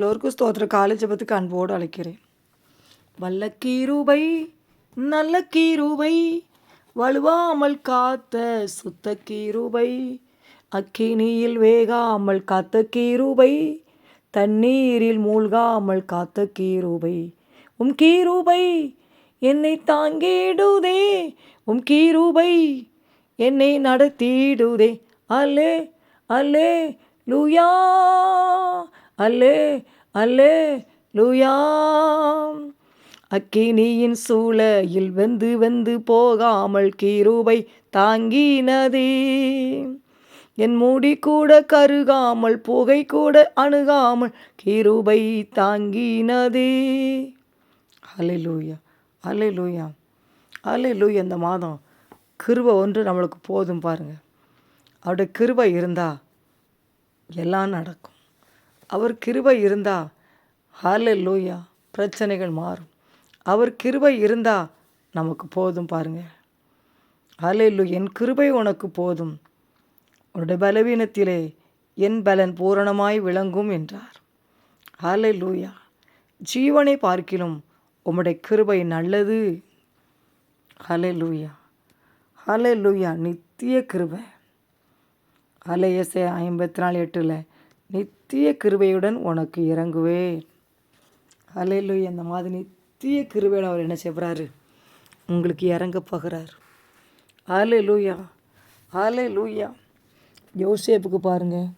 எல்லோருக்கும் ஸ்தோத்திர காலை ஜெபத்துக்கு அன்போடு அழைக்கிறேன். வல்ல கீருபை நல்ல கீருபை வலுவாமல் காத்த சுத்த கீருபை அக்கினியில் வேகாமல் காத்த கீருபை தண்ணீரில் மூழ்காமல் காத்த கீருபை. உம் கீருபை என்னை தாங்கிடுதே. உம் கீருபை என்னை நடத்திடுதே. அல்லே அல்லே லூயா. அல்லே அல்லே லூயாம். அக்கினியின் சூளையில் வந்து வெந்து போகாமல் கீருபை தாங்கினதே. என் மூடி கூட கருகாமல் புகை கூட அணுகாமல் கீருபை தாங்கினதே. அலைலூயா அலைலூயா அலைலூயா இந்த மாதம் கிருபை ஒன்று நம்மளுக்கு போதும் பாருங்கள் அவருடைய கிருபை இருந்தால் எல்லாம் நடக்கும். அவர் கிருபை இருந்தால் ஹாலே லூயா பிரச்சனைகள் மாறும். அவர் கிருபை இருந்தால் நமக்கு போதும் பாருங்கள் ஹாலே லூ என் கிருபை உனக்கு போதும். உன்னுடைய பலவீனத்திலே என் பலன் பூரணமாய் விளங்கும் என்றார். ஹாலே லூயா ஜீவனை பார்க்கிலும் உம்முடைய கிருபை நல்லது. ஹலே லூயா ஹலே லூயா நித்திய கிருபை. அலையசே ஐம்பத்தி நாலு எட்டில் நித்திய கிருபையுடன் உனக்கு இறங்குவேன். அலையிலுயா அந்த மாதிரி நித்திய கிருபையில் அவர் என்ன செய்கிறாரு உங்களுக்கு இறங்க போகிறார். ஆலே லூயா ஆலே லூயா யோசேப்புக்கு பாருங்கள்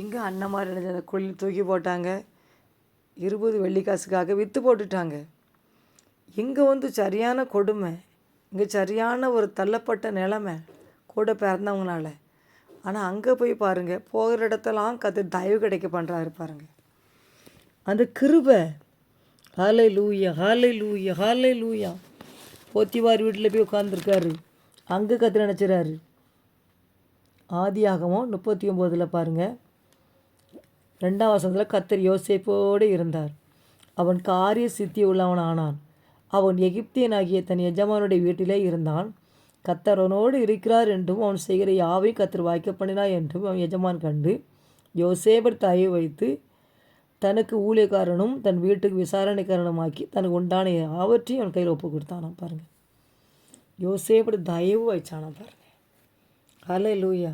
எங்கே அண்ணன் என்ன கொள்ளி தூக்கி போட்டாங்க. இருபது வெள்ளிக்காசுக்காக விற்று போட்டுட்டாங்க. இங்கே வந்து சரியான கொடுமை இங்கே சரியான ஒரு தள்ளப்பட்ட நிலமை கூட பிறந்தவங்களால. ஆனால் அங்கே போய் பாருங்கள் போகிற இடத்தெல்லாம் கற்று தயவு கிடைக்க பண்ணுறாரு பாருங்கள் அந்த கிருபை. ஹாலை லூயா ஹாலை லூயா ஹாலை லூயா போத்திவார் வீட்டில் போய் உட்காந்துருக்காரு அங்கே கற்று நினச்சிறாரு. ஆதியாகவும் முப்பத்தி ஒம்போதில் பாருங்கள் ரெண்டாம் வசனத்தில் கத்தர் யோசிப்போடு இருந்தார். அவன் காரிய சித்தி உள்ளவன் ஆனான் அவன் எகிப்தியனாகிய தன் எஜமானுடைய வீட்டிலே இருந்தான். கத்தரவனோடு இருக்கிறார் என்றும் அவன் செய்கிற யாவை கத்தர் வாய்க்க பண்ணினார் என்றும் அவன் எஜமான் கண்டு யோசேபர் தாயை வைத்து தனக்கு ஊழியக்காரனும் தன் வீட்டுக்கு விசாரணைக்காரனுமாக்கி தனக்கு உண்டான யாவற்றையும் அவன் கையில் ஒப்பு கொடுத்தானா பாருங்கள் யோசேபர் தயவு வச்சானா பாருங்கள் ஹலே லூயா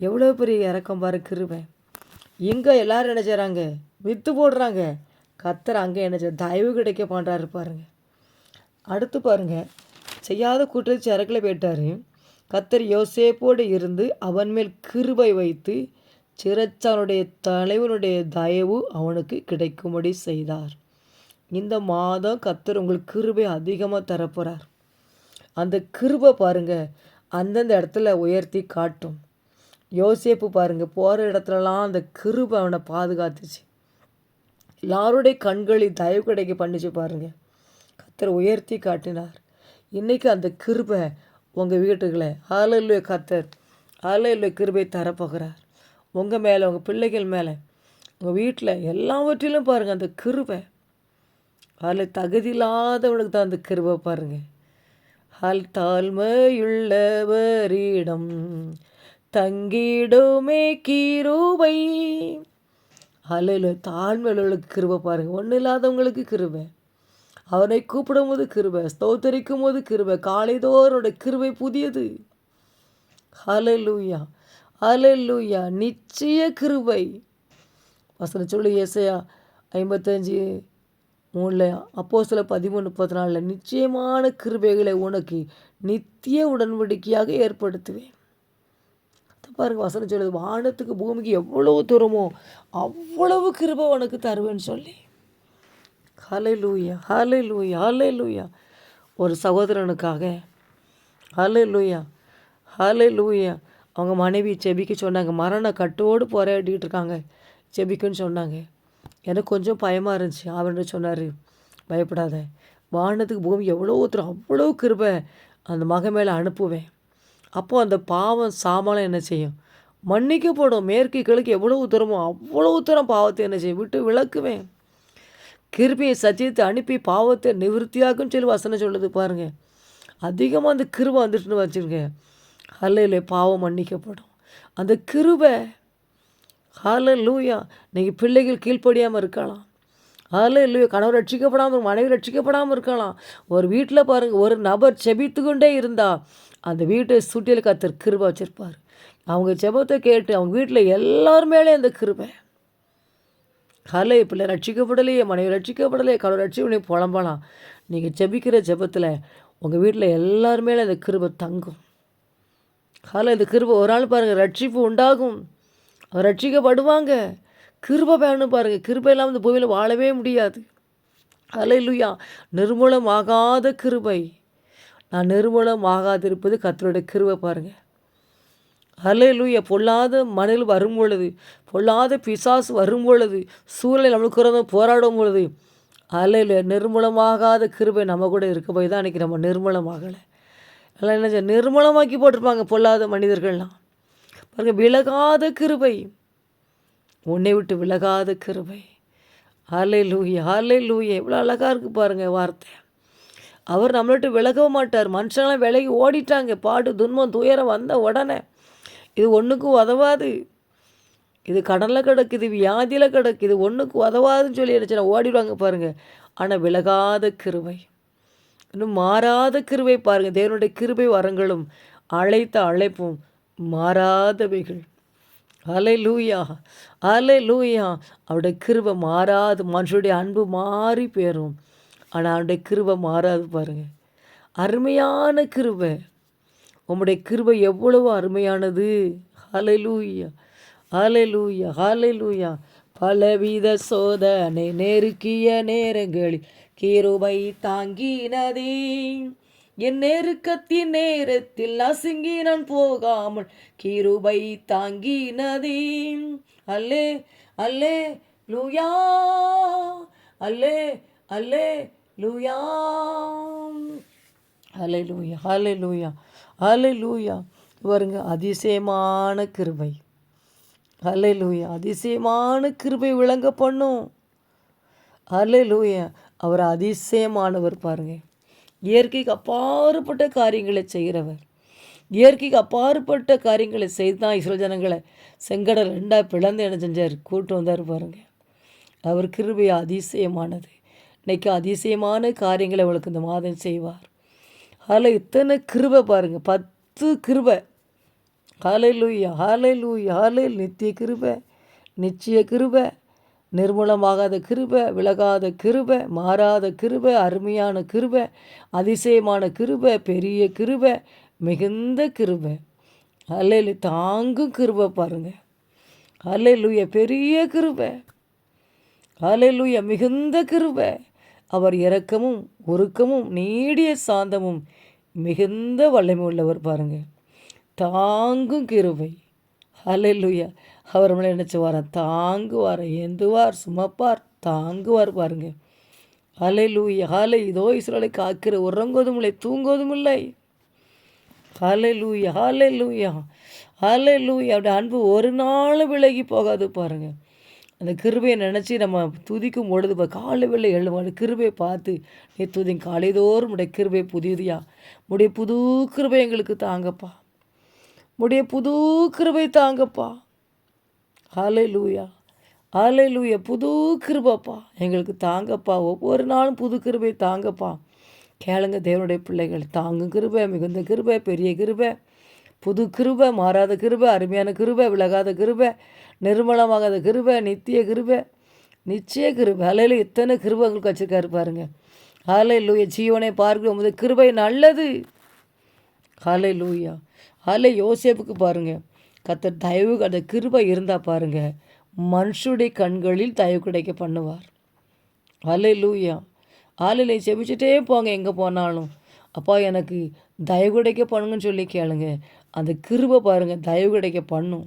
எவ்வளோ பெரிய இறக்கம் பாரு கிருபை. இங்கே எல்லோரும் என்ன செய்கிறாங்க விற்று போடுறாங்க. கத்தர் அங்கே என்ன செய்ய தயவு கிடைக்க பண்ணுறாரு பாருங்கள் அடுத்து பாருங்கள் செய்யாத கூட்டத்தை சரக்கில் போயிட்டார். கத்தர் யோசேப்போடு இருந்து அவன் மேல் கிருபை வைத்து சிறச்சானுடைய தலைவனுடைய தயவு அவனுக்கு கிடைக்கும்படி செய்தார். இந்த மாதம் கத்தர் உங்களுக்கு கிருபை அதிகமாக தரப்போகிறார் அந்த கிருபை பாருங்கள் அந்தந்த இடத்துல உயர்த்தி காட்டும். யோசேப்பு பாருங்கள் போகிற இடத்துலலாம் அந்த கிருபை அவனை பாதுகாத்துச்சு. எல்லாருடைய கண்களில் தயவு கிடைக்க பண்ணிச்சு பாருங்கள் கத்தர் உயர்த்தி காட்டினார். இன்றைக்கி அந்த கிருபை உங்கள் வீட்டுகளை ஆலையில் கத்தர் ஆலையில் கிருபை தரப்போகிறார். உங்கள் மேலே உங்கள் பிள்ளைகள் மேலே உங்கள் வீட்டில் எல்லாவற்றிலும் பாருங்கள் அந்த கிருபை. அதில் தகுதி இல்லாதவனுக்கு தான் அந்த கிருபை பாருங்கள் ஹல் தாழ்மையுள்ளவரிடம் தங்கிடுமே கீரூபை. அலையில் தாழ்மையுள்ளவர்களுக்கு கிருபை பாருங்கள் ஒன்றும் இல்லாதவங்களுக்கு கிருபை. அவனை கூப்பிடும் போது கிருபை ஸ்தோத்தரிக்கும் போது கிருபை காலைதோரோட கிருபை புதியது. ஹலலூயா லூயா நிச்சய கிருபை. வசன சொல்லு ஏசையா ஐம்பத்தஞ்சு மூணில் அப்போ சில பதிமூணு முப்பத்தி நாலில் நிச்சயமான கிருபைகளை உனக்கு நித்திய உடன்படிக்கையாக ஏற்படுத்துவேன். பாருங்க வசனம் சொல்லுது வானத்துக்கு பூமிக்கு எவ்வளோ தூரமோ அவ்வளவு கிருபை உனக்கு தருவேன்னு சொல்லி. ஹலை லூயா ஹலை லூயா ஹலை லூயா ஒரு சகோதரனுக்காக ஹலை லூயா ஹலை லூயா அவங்க மனைவி செபிக்க சொன்னாங்க மரண கட்டோடு போராடிட்டு இருக்காங்க. செபிக்குன்னு சொன்னாங்க. எனக்கு கொஞ்சம் பயமாக இருந்துச்சு அவர்கிட்ட சொன்னார் பயப்படாத. வானத்துக்கு பூமி எவ்வளோ தூரம் அவ்வளோ கிருபை அந்த மக மேலே அனுப்புவேன். அப்போது அந்த பாவம் சாமானம் என்ன செய்யும்? மன்னிக்கப்படும் மேற்கு கிழக்கு எவ்வளவு தூரமோ அவ்வளோ தூரம் பாவத்தை என்ன செய்யும்? விட்டு விளக்குவேன் கிருபியை சத்தியத்தை அனுப்பி பாவத்தை நிவர்த்தியாக்குன்னு சொல்லி வசனம் சொல்லுது பாருங்கள் அதிகமாக அந்த கிருபை வந்துட்டுன்னு வச்சுருங்க அல்லையில பாவம் மன்னிக்கப்படும். அந்த கிருபை ஹால லூயா நீங்கள் பிள்ளைகள் கீழ்ப்படியாமல் இருக்கலாம். ஹால லூயா கணவர் ரட்சிக்கப்படாமல் மனைவி ரட்சிக்கப்படாமல் இருக்கலாம். ஒரு வீட்டில் பாருங்கள் ஒரு நபர் செபித்து கொண்டே இருந்தால் அந்த வீட்டை சுட்டியில் கத்தர் கிருபை வச்சுருப்பார். அவங்க செபத்தை கேட்டு அவங்க வீட்டில் எல்லார் அந்த கிருபை. காலை பிள்ளை ரட்சிக்கப்படலையே மனைவி ரட்சிக்கப்படலையே கடவுள் ரட்சிக்கப்படலையே புலம்பலாம். நீங்கள் ஜெபிக்கிற ஜெபத்தில் உங்கள் வீட்டில் எல்லாருமே அந்த கிருபை தங்கும். காலை இந்த கிருபை ஒரு நாள் பாருங்கள் ரட்சிப்பு உண்டாகும். அவர் ரட்சிக்கப்படுவாங்க. கிருபை வேணும் பாருங்கள் கிருபை இல்லாமல் இந்த பூமியில் வாழவே முடியாது. ஹலே இல்லையா நிர்மூலமாகாத கிருபை. நான் நிர்மூலமாகாதிருப்பது கத்தருடைய கிருபை பாருங்கள் அலையிலுய பொல்லாத மணல் வரும் பொழுது பொல்லாத பிசாசு வரும் பொழுது சூழலை நம்மளுக்கு போராடும் பொழுது ஹalleluya நிர்மூலமாகாத கிருபை நம்ம கூட இருக்க போய் தான் அன்றைக்கி நம்ம நிர்மூலமாகலை. எல்லாம் என்ன செய்ய- நிர்மூலமாக்கி போட்டிருப்பாங்க பொல்லாத மனிதர்கள்லாம். பாருங்கள் விலகாத கிருபை. உன்னை விட்டு விலகாத கிருபை. ஹாலே லூயா ஹாலே லூயே எவ்வளோ அழகாக இருக்குது பாருங்கள் வார்த்தை. அவர் நம்மளை விலகவும் மாட்டார். மனுஷங்களாம் விலகி ஓடிட்டாங்க. பாடு துன்பம் துயரம் வந்த உடனே இது ஒன்றுக்கும் உதவாது. இது கடனில் கிடக்குது வியாதியில் கிடக்குது ஒன்றுக்கு உதவாதுன்னு சொல்லி நினச்சினா ஓடிடுவாங்க பாருங்கள் ஆனால் விலகாத கிருவை இன்னும் மாறாத கிருவை பாருங்கள் தேவனுடைய கிருபை வரங்களும் அழைத்த அழைப்பும் மாறாதவைகள். அலை லூயா அலை லூயா அவருடைய கிருவை மாறாது. மனுஷனுடைய அன்பு மாறி போயிடும் ஆனால் அவருடைய கிருவை மாறாது பாருங்கள் அருமையான கிருவை உம்முடைய கிருபை எவ்வளவு அருமையானது. ஹலலூயா ஹலலூயா ஹலலூயா பலவித சோதனை நெருக்கிய நேரங்களில் கிருபை தாங்கினதே. என் நெருக்கத்தின் நேரத்தில் நசுங்கி நான் போகாமல் கிருபை தாங்கினதே. அல்லே அல்லே லூயா அல்லே அல்லே லூயா. ஹalleluya. அலை லூயா பாருங்க அதிசயமான கிருபை. ஹalleluya. அதிசயமான கிருபை விளங்க பண்ணும். ஹalleluya. அவர் அதிசயமானவர் பாருங்க. இயற்கைக்கு அப்பாறுபட்ட காரியங்களை செய்கிறவர். இயற்கைக்கு அப்பாறுப்பட்ட காரியங்களை செய்து தான் இஸ்ரோ ஜனங்களை. செங்கடல் ரெண்டாக பிளந்து என்ன செஞ்சார்? கூட்டு வந்தார் பாருங்க. அவர் கிருபை அதிசயமானது. இன்றைக்கி அதிசயமான காரியங்களை அவளுக்கு இந்த மாதம் செய்வார். அதில் இத்தனை கிருபை பாருங்க. பத்து கிருபை. ஹாலை லூயா ஹாலை லூயா ஹாலை நித்திய கிருபை நிச்சய கிருபை நிர்மூலமாகாத கிருபை விலகாத கிருபை மாறாத கிருபை அருமையான கிருபை அதிசயமான கிருபை பெரிய கிருபை மிகுந்த கிருபை. அல்லையில் தாங்கும் கிருபை பாருங்க. அல்லையிலுய பெரிய கிருபை. ஹalleluya மிகுந்த கிருபை. அவர் இரக்கமும் உருக்கமும் நீடிய சாந்தமும் மிகுந்த வல்லமை உள்ளவர் பாருங்க. தாங்கும் கிருபை. ஹalleluya அவர் நம்மளை நினச்சிவார? தாங்குவார் ஏந்துவார் சுமப்பார் தாங்குவார் பாருங்க. ஹalleluya ஹாலை இதோ இஸ்ரோலை காக்கிற உறங்குவதும் இல்லை தூங்குவதும் இல்லை. ஹalleluya ஹalleluya லூயா அப்படி அன்பு ஒரு நாள் விலகி போகாது பாருங்கள் அந்த கிருபையை நினச்சி நம்ம துதிக்கும் பொழுது இப்போ காலை வெள்ளை எழுவாடு கிருபையை பார்த்து நீ துதி காலைதோறும் உடைய கிருபை புதியதியா? உடைய புது கிருபை எங்களுக்கு தாங்கப்பா. உடைய புது கிருபை தாங்கப்பா. ஆலை லூயா ஆலை லூயா புது கிருபப்பா. எங்களுக்கு தாங்கப்பா. ஒவ்வொரு நாளும் புது கிருபை தாங்கப்பா. கேளுங்க தேவனுடைய பிள்ளைகள். தாங்கும் கிருபை மிகுந்த கிருபை பெரிய கிருபை. புது கிருபை மாறாத கிருபை அருமையான கிருபை விலகாத கிருபை. நிர்மலமாகாத கிருபை நித்திய கிருபை நிச்சய கிருபை. அலையில் எத்தனை கிருபை உங்களுக்கு வச்சுருக்காரு பாருங்க. ஹாலை லூயா ஜீவனை பார்க்கும் போது கிருபை நல்லது. ஹாலை லூயா ஹாலை யோசேப்புக்கு பாருங்க. கத்த தயவு அந்த கிருபை இருந்தால் பாருங்கள் மனுஷுடைய கண்களில் தயவு கிடைக்க பண்ணுவார். ஹலை லூயா ஆளில் செபிச்சுட்டே போங்க எங்கே போனாலும். அப்பா எனக்கு தயவு கிடைக்க பண்ணுங்கன்னு சொல்லி கேளுங்க. அந்த கிருபை பாருங்கள் தயவு கிடைக்க பண்ணும்.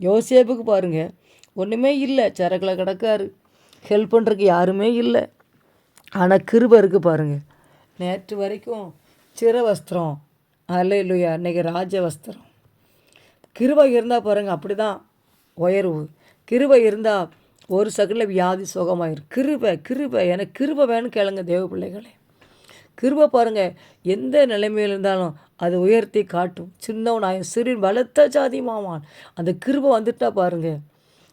யோசேப்புக்கு பாருங்கள் ஒன்றுமே இல்லை. சரக்கில் கிடக்காரு. ஹெல்ப் பண்ணுறதுக்கு யாருமே இல்லை. ஆனால் கிருபை இருக்குது பாருங்கள் நேற்று வரைக்கும் சிற வஸ்திரம். அல்ல இல்லையா இன்றைக்கி ராஜ வஸ்திரம். கிருபை இருந்தால் பாருங்கள் அப்படி தான் உயர்வு. கிருபை இருந்தால் ஒரு செகண்டில் வியாதி சுகமாயிரும் கிருபை கிருபை. எனக்கு கிருபை வேணும் கேளுங்க தேவ பிள்ளைகளே. கிருபை பாருங்கள் எந்த நிலைமையில் இருந்தாலும் அது உயர்த்தி காட்டும். சின்னவனாயும் சிறின் பலத்த ஜாதியுமாவான் அந்த கிருபை வந்துட்டா பாருங்க.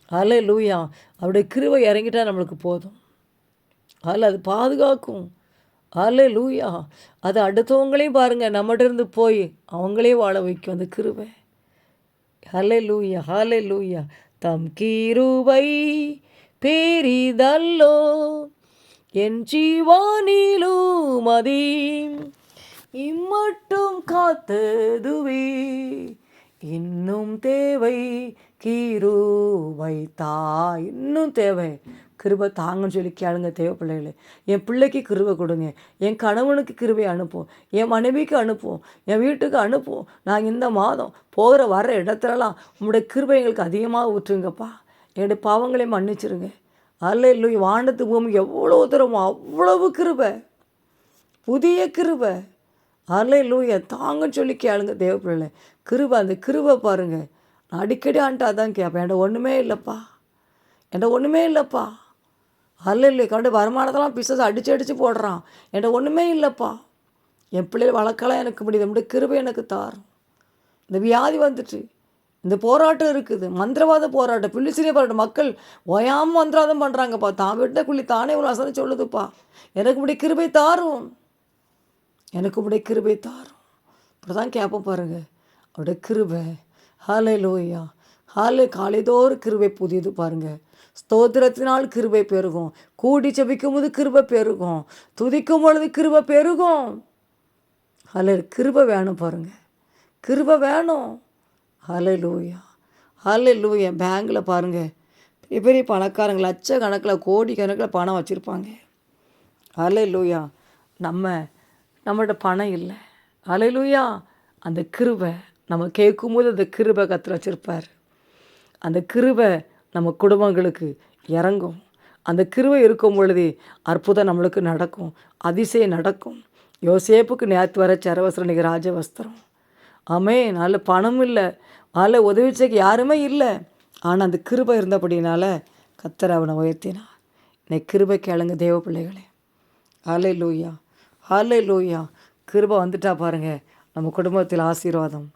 அலை லூயா அவருடைய கிருவை இறங்கிட்டா நம்மளுக்கு போதும். அதில் அது பாதுகாக்கும். அலை லூயா அது அடுத்தவங்களையும் பாருங்கள் நம்மகிட்டருந்து போய் அவங்களே வாழ வைக்கும் அந்த கிருவை ஹலே லூயா ஹலே லூயா தம் கிருவை பேரிதல்லோ. என் ஜீவானிலும் அதீ இம்மட்டும் காத்ததுவே. இன்னும் தேவை கீருவை தா இன்னும் தேவை. கிருபை தாங்கன்னு சொல்லி கேளுங்க தேவை பிள்ளைகளே. என் பிள்ளைக்கு கிருபை கொடுங்க. என் கணவனுக்கு கிருபை அனுப்பும் என் மனைவிக்கு அனுப்பும் என் வீட்டுக்கு அனுப்பும் நான் இந்த மாதம் போகிற வர இடத்துலலாம் உங்களுடைய கிருபை எங்களுக்கு அதிகமாக ஊற்றுங்கப்பா. என்னுடைய பாவங்களை மன்னிச்சிருங்க. அல்ல இல்லை வானத்து பூமி எவ்வளோ தூரம் அவ்வளவு கிருபை. புதிய கிருபை. அல்ல லூயா தாங்கன்னு சொல்லி கேளுங்க தேவப்பிள்ளை கிருபை அந்த கிருபை பாருங்கள் நான் அடிக்கடி ஆண்டா தான் கேட்பேன். என்கிட்ட ஒன்றுமே இல்லைப்பா. என்கிட்ட ஒன்றுமே இல்லைப்பா. அல்ல இல்லை கண்டு வருமானத்தெல்லாம் பிசஸ் அடித்து அடித்து போடுறான். என்கிட்ட ஒன்றுமே இல்லைப்பா. என் பிள்ளைகள் வளர்க்கலாம் எனக்கு முடியுது. நம்முடைய கிருபை எனக்கு தாரும். இந்த வியாதி வந்துட்டு. இந்த போராட்டம் இருக்குது. மந்திரவாத போராட்டம். பிள்ளிசிறிய போராட்டம். மக்கள் ஓயாமல் மந்திரவாதம் பண்ணுறாங்கப்பா தான் விட்ட குள்ளி தானே ஒரு வசனம் சொல்லுதுப்பா. எனக்கு இப்படி கிருபை தாரும். எனக்கு உடைய கிருபை தாரும். இப்படி தான் கேட்போம் பாருங்க. அவருடைய கிருபை. ஹாலே லோய்யா ஹாலே காலைதோறு கிருபை புதியது பாருங்க. ஸ்தோத்திரத்தினால் கிருபை பெருகும். கூடி செபிக்கும் போது கிருபை பெருகும். துதிக்கும் பொழுது கிருபை பெருகும். ஹலே கிருபை வேணும் பாருங்க. கிருபை வேணும். ஹலே லூயா ஹலே லூயா பேங்கில் பாருங்கள் பெரிய பெரிய பணக்காரங்க லட்சக்கணக்கில் கோடி கணக்கில் பணம் வச்சுருப்பாங்க. ஹலே லூயா நம்ம நம்மள்ட்ட பணம் இல்லை. ஹலே அந்த கிருபை நம்ம கேட்கும்போது அந்த கிருபை கற்று வச்சுருப்பார். அந்த கிருபை நம்ம குடும்பங்களுக்கு இறங்கும். அந்த கிருவை இருக்கும் பொழுது அற்புதம் நம்மளுக்கு நடக்கும் அதிசயம் நடக்கும். யோசேப்புக்கு நேற்று வர சரவசரனுக்கு ராஜவஸ்திரம். ஆமே நல்ல பணம் இல்லை. நல்ல உதவி செய்ய யாருமே இல்லை. ஆனால் அந்த கிருபை இருந்தபடினால கத்தர் அவனை உயர்த்தினான் இன்னைக்கு கிருபை கேளுங்க தேவ பிள்ளைகளே. அலை லூயா ஹாலே லூயா கிருபை வந்துட்டா பாருங்கள் நம்ம குடும்பத்தில் ஆசீர்வாதம்.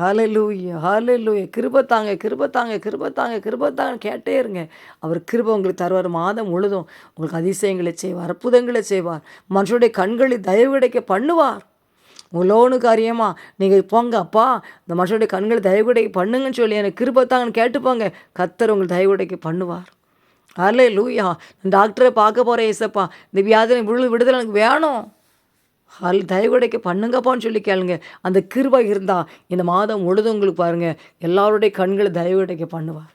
ஹாலே லூயா ஹாலே லூயா கிருபை தாங்க கிருபை தாங்க கிருபை தாங்க கிருபை தாங்க கேட்டே இருங்க. அவர் கிருபை உங்களுக்கு தருவார். மாதம் முழுதும் உங்களுக்கு அதிசயங்களை செய்வார் அற்புதங்களை செய்வார். மனுஷனுடைய கண்களில் தயவு கிடைக்க பண்ணுவார். உங்கள் லோனு காரியமா நீங்கள் போங்க அப்பா. இந்த மனுஷனுடைய கண்களை தயவு கிடைக்க பண்ணுங்கன்னு சொல்லி எனக்கு கிருபை தாங்கன்னு கேட்டுப்போங்க கத்தர் உங்களுக்கு தயவு கிடைக்க பண்ணுவார். அல்லே லூயா டாக்டரை பார்க்க போகிறேன் ஏசப்பா. இந்த வியாதினை விழு விடுதலை எனக்கு வேணும். ஹல் தயவுடைக்க பண்ணுங்கப்பான்னு சொல்லி கேளுங்க. அந்த கிருபை இருந்தால் இந்த மாதம் முழுதும் உங்களுக்கு பாருங்கள் எல்லாருடைய கண்களை தயவுடைக்க பண்ணுவார்.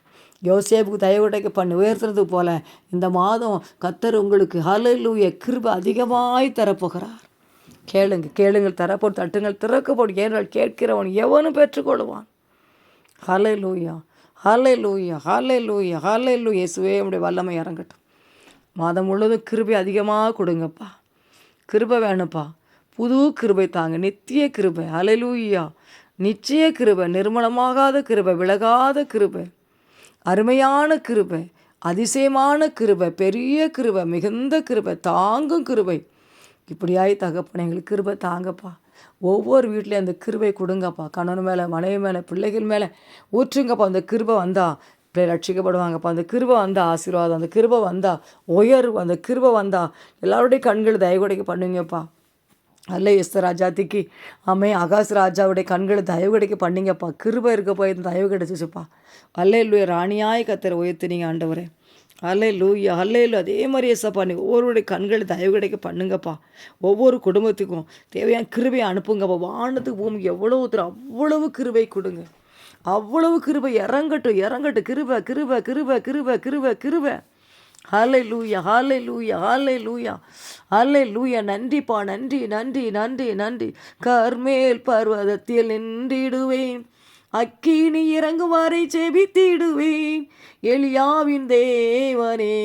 யோசேப்புக்கு தயவுடைக்க பண்ணி உயர்த்துறது போல இந்த மாதம் கத்தர் உங்களுக்கு ஹலலூய கிருபை அதிகமாய் தரப்போகிறார். கேளுங்க கேளுங்கள் தரப்போடு தட்டுங்கள் திறக்கப்போடு ஏனால் கேட்கிறவன் எவனும் பெற்றுக்கொள்வான். ஹலை லூயா ஹலை லூயா ஹலை லூயா ஹலை லூ இயேசுவே உடைய வல்லமை இறங்கட்டும். மாதம் முழுவதும் கிருபை அதிகமாக கொடுங்கப்பா. கிருபை வேணும்ப்பா. புது கிருபை தாங்க நித்திய கிருபை. அலலூயா நிச்சய கிருபை நிர்மலமாகாத கிருபை விலகாத கிருபை. அருமையான கிருபை அதிசயமான கிருபை பெரிய கிருபை மிகுந்த கிருபை தாங்கும் கிருபை. இப்படியாய் தகப்பன எங்களுக்கு கிருபை தாங்கப்பா. ஒவ்வொரு வீட்லேயும் அந்த கிருபை கொடுங்கப்பா. கணவன் மேலே மனைவி மேலே பிள்ளைகள் மேலே ஊற்றுங்கப்பா. அந்த கிருபை வந்தா பிள்ளை ரட்சிக்கப்படுவாங்கப்பா. அந்த கிருபை வந்தால் ஆசீர்வாதம். அந்த கிருபை வந்தால் உயர்வு அந்த கிருபை வந்தால் எல்லாருடைய கண்கள் தயவுடைக்க பண்ணுங்கப்பா. அல்ல எஸ் ராஜாத்திக்கு. ஆமே ஆகாஷ் ராஜாவுடைய கண்களை தயவு கிடைக்க பண்ணிங்கப்பா. கிருபை இருக்க போய் தயவு கிடைச்சிச்சுப்பா. அல்ல லூய ராணியாய் கத்தரை உயர்த்தினீங்க ஆண்டவரே. அல்லே லூயா அல்லே அதே மாதிரி ஏசப்பா நீ ஒவ்வொருடைய கண்களை தயவு கிடைக்க பண்ணுங்கப்பா. ஒவ்வொரு குடும்பத்துக்கும் தேவையான கிருபையை அனுப்புங்கப்பா. வானத்துக்கு பூமிக்கு எவ்வளோ தூரம் அவ்வளவு கிருபை கொடுங்க. அவ்வளவு கிருபை இறங்கட்டும் இறங்கட்டும். கிருப கிருப கிருப கிருப கிருப கிருப. ஹாலை லூயா ஹாலை லூயா ஹாலை லூயா ஹாலை லூயா நன்றிப்பா நன்றி நன்றி நன்றி நன்றி. கர்மேல் பர்வதத்தில் நின்றிடுவேன். அக்கினி இறங்குவாரை செபித்திடுவேன். எளியாவின் தேவனே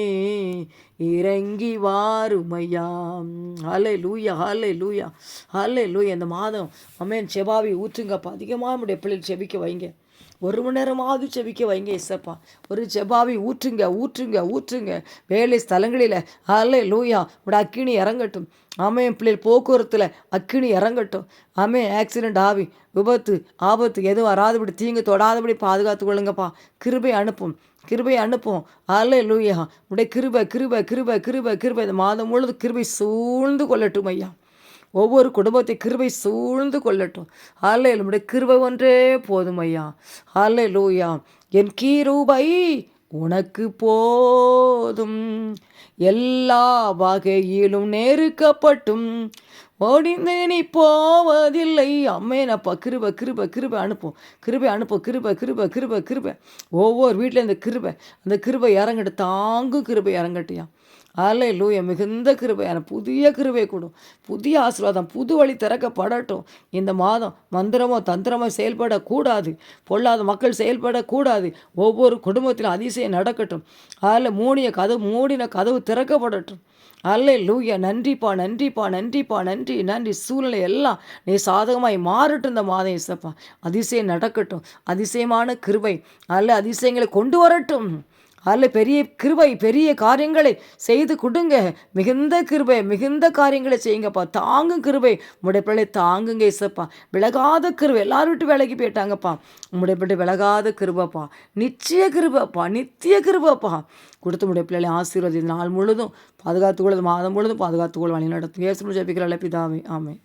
இறங்கி வாருமையாம் ஹலை லூயா ஹலை லூயா ஹலை லூயா இந்த மாதம் அம்மேன் செபாவி ஊற்றுங்கப்பா. அதிகமாக நம்முடைய பிள்ளைகள் செபிக்க வைங்க. ஒரு மணி நேரமாவது செபிக்க வைங்க இசப்பா ஒரு செபாவி ஊற்றுங்க ஊற்றுங்க ஊற்றுங்க. வேலை ஸ்தலங்களில் அல்ல லூயா உட அக்கினி இறங்கட்டும். ஆமே பிள்ளைகள் போக்குவரத்தில் அக்கினி இறங்கட்டும். ஆமே ஆக்சிடெண்ட் ஆவி விபத்து ஆபத்து எதுவும் வராதபடி தீங்கு தொடாதபடி பாதுகாத்து கொள்ளுங்கப்பா. கிருபை அனுப்பும். கிருபை அனுப்பும். அல்ல லூயா உடைய கிருபை கிருபை கிருபை கிருபை கிருபை. இந்த மாதம் முழுவதும் கிருபை சூழ்ந்து கொள்ளட்டும் ஐயா ஒவ்வொரு குடும்பத்தை கிருபை சூழ்ந்து கொள்ளட்டும். ஆலை நம்முடைய கிருபை ஒன்றே போதும் ஐயா. ஆலை லூயா என் கீரூபை உனக்கு போதும். எல்லா வகையிலும் நெருக்கப்பட்டும். ஓடிந்து நீ போவதில்லை. அம்மேனப்பா கிருப கிருப கிருப அனுப்பும் கிருபை அனுப்பும் கிருப கிருப கிருப கிருப. ஒவ்வொரு வீட்டில் இந்த கிருபை. அந்த கிருபை இறங்கட்டு தாங்கும் கிருபை இறங்கட்டியா அல்ல லூய மிகுந்த கிருபையான புதிய கிருபை கூடும். புதிய ஆசீர்வாதம் புது வழி திறக்கப்படட்டும். இந்த மாதம் மந்திரமோ தந்திரமோ செயல்படக்கூடாது. பொல்லாத மக்கள் செயல்படக்கூடாது. ஒவ்வொரு குடும்பத்திலும் அதிசயம் நடக்கட்டும். அதில் மூடிய கதவு மூடின கதவு திறக்கப்படட்டும். அல்ல லூயா நன்றிப்பா நன்றிப்பா நன்றிப்பா நன்றி நன்றி. சூழ்நிலை எல்லாம் நீ சாதகமாய் மாறட்டும் இந்த மாதம் இசப்பா அதிசயம் நடக்கட்டும். அதிசயமான கிருபை. அல்ல அதிசயங்களை கொண்டு வரட்டும். அதில் பெரிய கிருபை பெரிய காரியங்களை செய்து கொடுங்க. மிகுந்த கிருபை மிகுந்த காரியங்களை செய்யுங்கப்பா. தாங்கும் கிருபை உடைய பிள்ளை தாங்குங்க இசப்பா விலகாத கிருபை எல்லாரும் விட்டு விலகி போயிட்டாங்கப்பா. உடைய பிள்ளை விலகாத கிருபப்பா. நிச்சய கிருபப்பா நித்திய கிருபப்பா. கொடுத்து உடைய பிள்ளைகளை ஆசீர்வதி நாள் முழுதும் பாதுகாத்துக்கொள்ளது மாதம் முழுதும் பாதுகாத்துக்கொள்ள வழி நடத்தும் ஏசு ஜபிக்கிற பிதாவே. ஆமே